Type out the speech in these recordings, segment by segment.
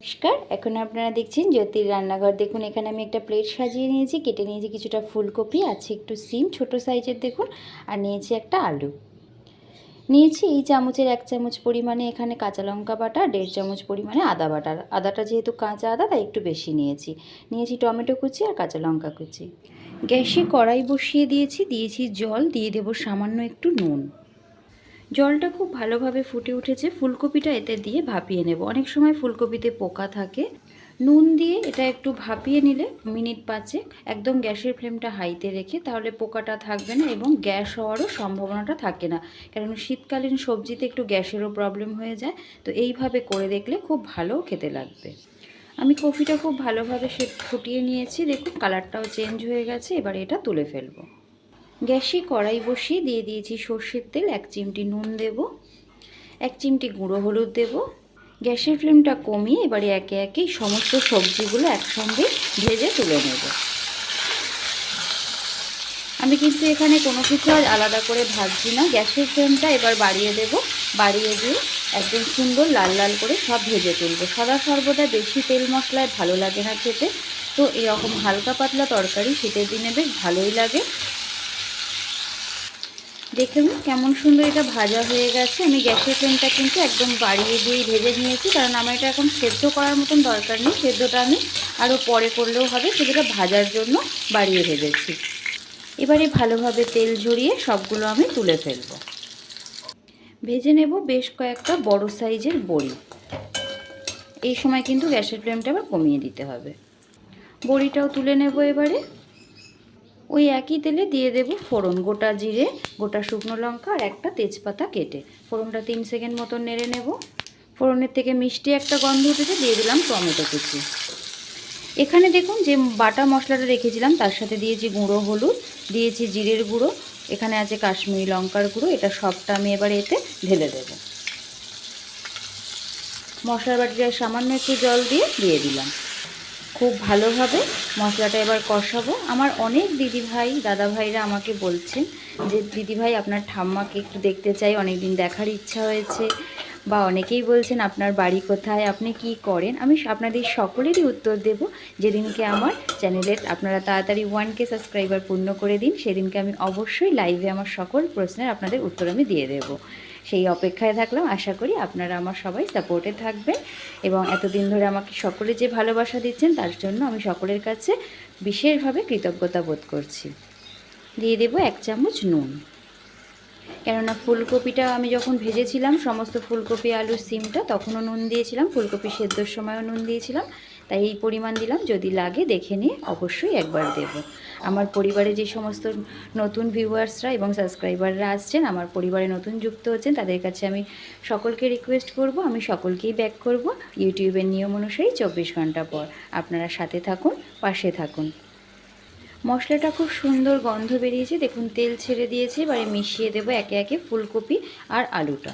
নমস্কার, এখন আপনারা দেখছেন জ্যোতির রান্নাঘর। দেখুন, এখানে আমি একটা প্লেট সাজিয়ে নিয়েছি, কেটে নিয়েছি কিছুটা ফুলকপি, আছে একটু সিম, ছোট সাইজের দেখুন, আর নিয়েছি একটা আলু। নিয়েছি এই চামচের এক চামচ পরিমাণে এখানে কাঁচা লঙ্কা বাটা, দেড় চামচ পরিমাণে আদা বাটা। আদাটা যেহেতু কাঁচা আদা, তাই একটু বেশি নিয়েছি। নিয়েছি টমেটো কুচি আর কাঁচা লঙ্কা কুচি। গ্যাসে কড়াই বসিয়ে দিয়েছি দিয়েছি জল, দিয়ে দেবো সামান্য একটু নুন। জলটা খুব ভালোভাবে ফুটে উঠেছে। ফুলকপিটা এতে দিয়ে ভাপিয়ে নেব। অনেক সময় ফুলকপিতে পোকা থাকে। নুন দিয়ে এটা একটু ভাপিয়ে নিলে মিনিট পাঁচে একদম গ্যাসের ফ্লেমটা হাইতে রেখে তাহলে পোকাটা থাকবে না এবং গ্যাস হওয়ারও সম্ভাবনাটা থাকে না। কারণ শীতকালীন সবজিতে একটু গ্যাসেরও প্রবলেম হয়ে যায়। তো এইভাবে করে দেখলে খুব ভালো খেতে লাগবে। আমি কফিটা খুব ভালোভাবে সে ফুটিয়ে নিয়েছি। দেখুন, কালারটাও চেঞ্জ হয়ে গেছে। এবার এটা তুলে ফেলব। গ্যাসে কড়াই বসিয়ে দিয়ে দিয়েছি সর্ষের তেল, এক চিমটি নুন দেব, এক চিমটি গুঁড়ো হলুদ দেব। গ্যাসের ফ্লেমটা কমিয়ে এবারে একে একে সমস্ত সবজিগুলো একসঙ্গে ভেজে তুলে নেব। আমি কিন্তু এখানে কোনো কিছু আর আলাদা করে ভাজছি না। গ্যাসের ফ্লেমটা এবার বাড়িয়ে দেব। বাড়িয়ে দিয়ে একদম সুন্দর লাল লাল করে সব ভেজে তুলব। সদা সর্বদা বেশি তেল মশলায় ভালো লাগে না খেতে। তো এরকম হালকা পাতলা তরকারি শীতের দিনে বেশ ভালোই লাগে। দেখুন কেমন সুন্দর এটা ভাজা হয়ে গেছে। আমি গ্যাসের ফ্লেমটা কিন্তু একদম বাড়িয়ে দিয়েই ভেজে নিয়েছি, কারণ আমার এটা এখন সেদ্ধ করার মতন দরকার নেই। সেদ্ধটা আমি আরও পরে করলেও হবে সেটা ভাজার জন্য বাড়িয়ে ভেজেছি। এবারে ভালোভাবে তেল ঝরিয়ে সবগুলো আমি তুলে ফেলব। ভেজে নেব বেশ কয়েকটা বড় সাইজের বড়ি। এই সময় কিন্তু গ্যাসের ফ্লেমটা আবার কমিয়ে দিতে হবে। বড়িটাও তুলে নেব এবারে। ওই একই তেলে দিয়ে দেব ফোড়ন, গোটা জিরে, গোটা শুকনো লঙ্কা আর একটা তেজপাতা কেটে। ফোড়নটা তিন সেকেন্ড মতন নেড়ে নেব। ফোড়নের থেকে মিষ্টি একটা গন্ধ উঠেছে, দিয়ে দিলাম টমেটো কুচি। এখানে দেখুন যে বাটা মশলাটা রেখেছিলাম, তার সাথে দিয়েছি গুঁড়ো হলুদ, দিয়েছি জিরের গুঁড়ো, এখানে আছে কাশ্মীরি লঙ্কার গুঁড়ো, এটা সবটা আমি এবার এতে ঢেলে দেব। মশলার বাটিটায় সামান্য একটু জল দিয়ে দিয়ে দিলাম। খুব ভালোভাবে মশলাটা এবার কষাবো। আমার অনেক দিদিভাই দাদা ভাইরা আমাকে বলছেন যে, দিদিভাই, আপনার ঠাম্মাকে একটু দেখতে চাই অনেক দিন দেখার ইচ্ছা হয়েছে। বা অনেকেই বলছেন, আপনার বাড়ি কোথায়? আপনি কি করেন? আমি আপনাদের সকলেরই উত্তর দেব। যেদিনকে আমার চ্যানেলের আপনারা তাড়াতাড়ি ওয়ান কে সাবস্ক্রাইবার পূর্ণ করে দিন, সেদিনকে আমি অবশ্যই লাইভে আমার সকল প্রশ্নের আপনাদের উত্তর আমি দিয়ে দেবো। সেই অপেক্ষায় থাকলাম। আশা করি আপনারা আমার সবাই সাপোর্টে থাকবেন এবং এতদিন ধরে আমাকে সকলে যে ভালোবাসা দিচ্ছেন, তার জন্য আমি সকলের কাছে বিশেষভাবে কৃতজ্ঞতা বোধ করছি। দিয়ে দেব এক চামচ নুন। কেননা ফুলকপিটা আমি যখন ভেজেছিলাম, সমস্ত ফুলকপি আলু সিমটা, তখনও নুন দিয়েছিলাম। ফুলকপি সেদ্ধর সময়ও নুন দিয়েছিলাম। তাই এই পরিমাণ দিলাম। যদি লাগে দেখে নিয়ে অবশ্যই একবার দেব। আমার পরিবারে যে সমস্ত নতুন ভিউয়ার্সরা এবং সাবস্ক্রাইবাররা আসছেন, আমার পরিবারে নতুন যুক্ত হচ্ছেন, তাদের কাছে আমি সকলকে রিকোয়েস্ট করব, আমি সকলকেই ব্যাক করব। ইউটিউবের নিয়ম অনুসারেই চব্বিশ ঘণ্টা পর আপনারা সাথে থাকুন, পাশে থাকুন। মশলাটা খুব সুন্দর গন্ধ বেরিয়েছে। দেখুন, তেল ছেড়ে দিয়েছে, এবারে মিশিয়ে দেবো একে একে ফুলকপি আর আলুটা।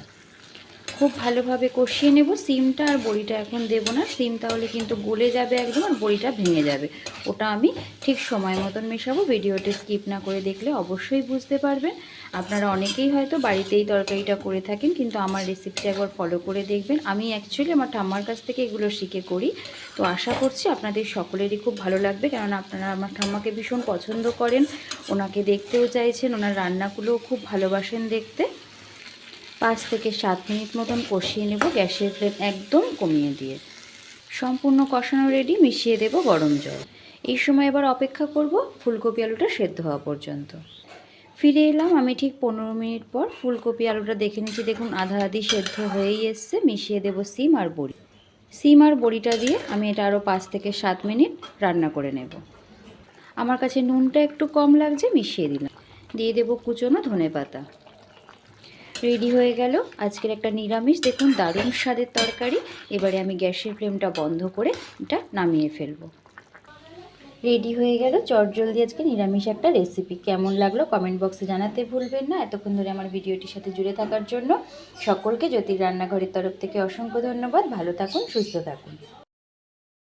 খুব ভালোভাবে কষিয়ে নেব। সিমটা আর বড়িটা এখন দেবো না। সিম তাহলে কিন্তু গলে যাবে একদম আর বড়িটা ভেঙে যাবে। ওটা আমি ঠিক সময় মতন মেশাবো। ভিডিওটি স্কিপ না করে দেখলে অবশ্যই বুঝতে পারবেন। আপনারা অনেকেই হয়তো বাড়িতেই তরকারিটা করে থাকেন, কিন্তু আমার রেসিপিটা একবার ফলো করে দেখবেন। আমি অ্যাকচুয়ালি আমার ঠাম্মার কাছ থেকে এগুলো শিখে করি। তো আশা করছি আপনাদের সকলেরই খুব ভালো লাগবে, কেননা আপনারা আমার ঠাম্মাকে ভীষণ পছন্দ করেন। ওনাকে দেখতেও চাইছেন, ওনার রান্নাগুলোও খুব ভালোবাসেন দেখতে। পাঁচ থেকে সাত মিনিট মতন কষিয়ে নেব গ্যাসের ফ্লেম একদম কমিয়ে দিয়ে। সম্পূর্ণ কষানো রেডি মিশিয়ে দেব গরম জল। এই সময় এবার অপেক্ষা করব ফুলকপি আলুটা সেদ্ধ হওয়া পর্যন্ত। ফিরে এলাম আমি ঠিক পনেরো মিনিট পর। ফুলকপি আলুটা দেখে নিচ্ছি, দেখুন আধা আধি সেদ্ধ হয়েই এসছে। মিশিয়ে দেব সিম আর বড়ি। সিম আর বড়িটা দিয়ে আমি এটা আরও পাঁচ থেকে সাত মিনিট রান্না করে নেব। আমার কাছে নুনটা একটু কম লাগছে, মিশিয়ে দিলাম। দিয়ে দেবো কুচনো ধনে পাতা রেডি হয়ে গেল। আজকের একটা নিরামিষ, দেখুন দারুণ স্বাদের তরকারি। এবারে আমি গ্যাসের ফ্লেমটা বন্ধ করে এটা নামিয়ে ফেলব। রেডি হয়ে গেল। চটজলদি আজকে নিরামিষ একটা রেসিপি কেমন লাগল কমেন্ট বক্সে জানাতে ভুলবেন না। এতক্ষণ ধরে আমার ভিডিওটির সাথে জুড়ে থাকার জন্য সকলকে জ্যোতির রান্নাঘরের তরফ থেকে অসংখ্য ধন্যবাদ। ভালো থাকুন, সুস্থ থাকুন।